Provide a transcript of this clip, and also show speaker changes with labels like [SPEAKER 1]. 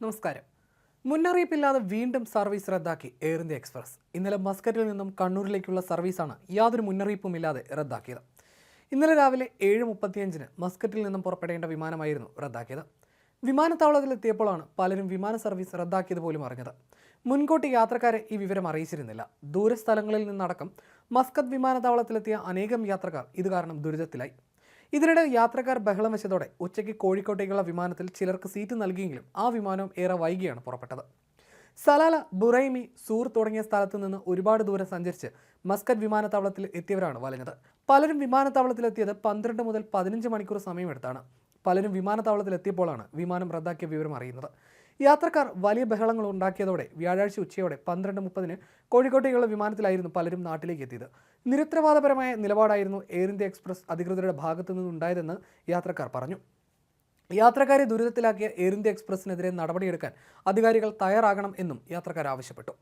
[SPEAKER 1] നമസ്കാരം. മുന്നറിയിപ്പില്ലാതെ വീണ്ടും സർവീസ് റദ്ദാക്കി എയർ ഇന്ത്യ എക്സ്പ്രസ് ഇന്നലെ മസ്കറ്റിൽ നിന്നും കണ്ണൂരിലേക്കുള്ള സർവീസാണ് യാതൊരു മുന്നറിയിപ്പുമില്ലാതെ റദ്ദാക്കിയത്. ഇന്നലെ രാവിലെ ഏഴ് മുപ്പത്തിയഞ്ചിന് മസ്കറ്റിൽ നിന്നും പുറപ്പെടേണ്ട വിമാനമായിരുന്നു റദ്ദാക്കിയത്. വിമാനത്താവളത്തിലെത്തിയപ്പോഴാണ് പലരും വിമാന സർവീസ് റദ്ദാക്കിയത് പോലും അറിഞ്ഞത്. മുൻകൂട്ടി യാത്രക്കാരെ ഈ വിവരം അറിയിച്ചിരുന്നില്ല. ദൂരസ്ഥലങ്ങളിൽ നിന്നടക്കം മസ്കത്ത് വിമാനത്താവളത്തിലെത്തിയ അനേകം യാത്രക്കാർ ഇത് കാരണം ദുരിതത്തിലായി. ഇതിനിടെ യാത്രക്കാർ ബഹളം വെച്ചതോടെ ഉച്ചയ്ക്ക് കോഴിക്കോട്ടേക്കുള്ള വിമാനത്തിൽ ചിലർക്ക് സീറ്റ് നൽകിയെങ്കിലും ആ വിമാനം ഏറെ വൈകിയാണ് പുറപ്പെട്ടത്. സലാല ബുറൈമി സൂർ തുടങ്ങിയ സ്ഥലത്ത് നിന്ന് ഒരുപാട് ദൂരം സഞ്ചരിച്ച് മസ്കറ്റ് വിമാനത്താവളത്തിൽ എത്തിയവരാണ് വലഞ്ഞത്. പലരും വിമാനത്താവളത്തിലെത്തിയത് പന്ത്രണ്ട് മുതൽ പതിനഞ്ച് മണിക്കൂർ സമയമെടുത്താണ്. പലരും വിമാനത്താവളത്തിൽ എത്തിയപ്പോഴാണ് വിമാനം റദ്ദാക്കിയ വിവരം അറിയുന്നത്. യാത്രക്കാർ വലിയ ബഹളങ്ങൾ ഉണ്ടാക്കിയതോടെ വ്യാഴാഴ്ച ഉച്ചയോടെ പന്ത്രണ്ട് മുപ്പതിന് കോഴിക്കോട്ടേക്കുള്ള വിമാനത്തിലായിരുന്നു പലരും നാട്ടിലേക്ക് എത്തിയത്. നിരുത്തരവാദപരമായ നിലപാടായിരുന്നു എയർ ഇന്ത്യ എക്സ്പ്രസ് അധികൃതരുടെ ഭാഗത്തു നിന്നുണ്ടായതെന്ന് യാത്രക്കാർ പറഞ്ഞു. യാത്രക്കാരെ ദുരിതത്തിലാക്കിയ എയർ ഇന്ത്യ എക്സ്പ്രസിനെതിരെ നടപടിയെടുക്കാൻ അധികാരികൾ തയ്യാറാകണം എന്നും യാത്രക്കാർ ആവശ്യപ്പെട്ടു.